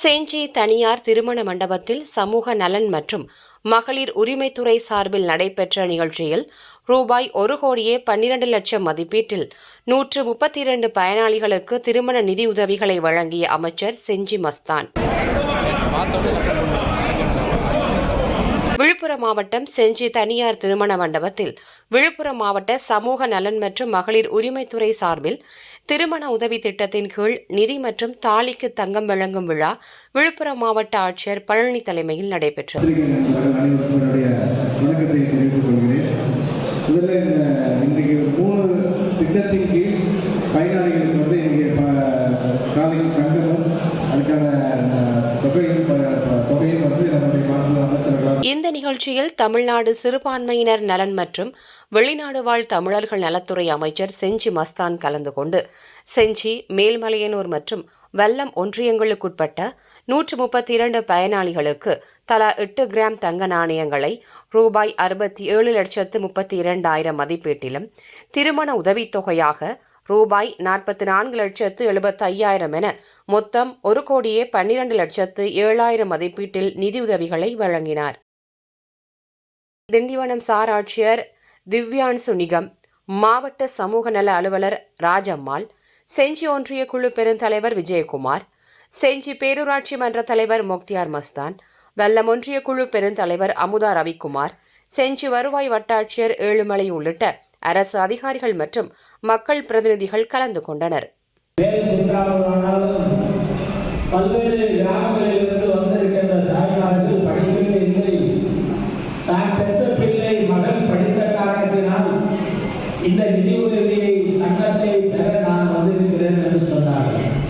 செஞ்சி தனியார் திருமண மண்டபத்தில் சமூக நலன் மற்றும் மகளிர் உரிமைத்துறை சார்பில் நடைபெற்ற நிகழ்ச்சியில் ரூபாய் ஒரு கோடியே பன்னிரண்டு லட்சம் மதிப்பீட்டில் நூற்று முப்பத்தி இரண்டு பயனாளிகளுக்கு திருமண நிதியுதவிகளை வழங்கிய அமைச்சர் செஞ்சி மஸ்தான். விழுப்புரம் மாவட்டம் செஞ்சி தனியார் திருமண மண்டபத்தில் விழுப்புரம் மாவட்ட சமூக நலன் மற்றும் மகளிர் உரிமைத்துறை சார்பில் திருமண உதவி திட்டத்தின் கீழ் நிதி மற்றும் தாலிக்கு தங்கம் வழங்கும் விழா விழுப்புரம் மாவட்ட ஆட்சியர் பழனி தலைமையில் நடைபெற்றது. இந்த நிகழ்ச்சியில் தமிழ்நாடு சிறுபான்மையினர் நலன் மற்றும் வெளிநாடு வாழ் தமிழர்கள் நலத்துறை அமைச்சர் செஞ்சி மஸ்தான் கலந்து கொண்டு செஞ்சி மேல்மலையனூர் மற்றும் வெள்ளம் ஒன்றியங்களுக்குட்பட்ட நூற்று முப்பத்தி இரண்டு பயனாளிகளுக்கு தலா எட்டு கிராம் தங்க நாணயங்களை ரூபாய் அறுபத்தி ஏழு லட்சத்து முப்பத்தி இரண்டாயிரம் மதிப்பீட்டிலும் திருமண உதவித்தொகையாக ரூபாய் நாற்பத்தி நான்கு லட்சத்து எழுபத்தையாயிரம் என மொத்தம் ஒரு கோடியே பன்னிரண்டு லட்சத்து ஏழாயிரம் மதிப்பீட்டில் நிதியுதவிகளை வழங்கினார். திண்டிவனம் சார் ஆட்சியர் திவ்யான்சு நிகம் மாவட்ட சமூக நல அலுவலர் ராஜம்மாள் செஞ்சி ஒன்றிய குழு பெருந்தலைவர் விஜயகுமார் செஞ்சி பேரூராட்சி மன்ற தலைவர் முக்தியார் மஸ்தான் வெல்லம் ஒன்றிய குழு பெருந்தலைவர் அமுதா ரவிக்குமார் செஞ்சி வருவாய் வட்டாட்சியர் ஏழுமலை உள்ளிட்ட அரசு அதிகாரிகள் மற்றும் மக்கள் பிரதிநிதிகள் கலந்து கொண்டனர்.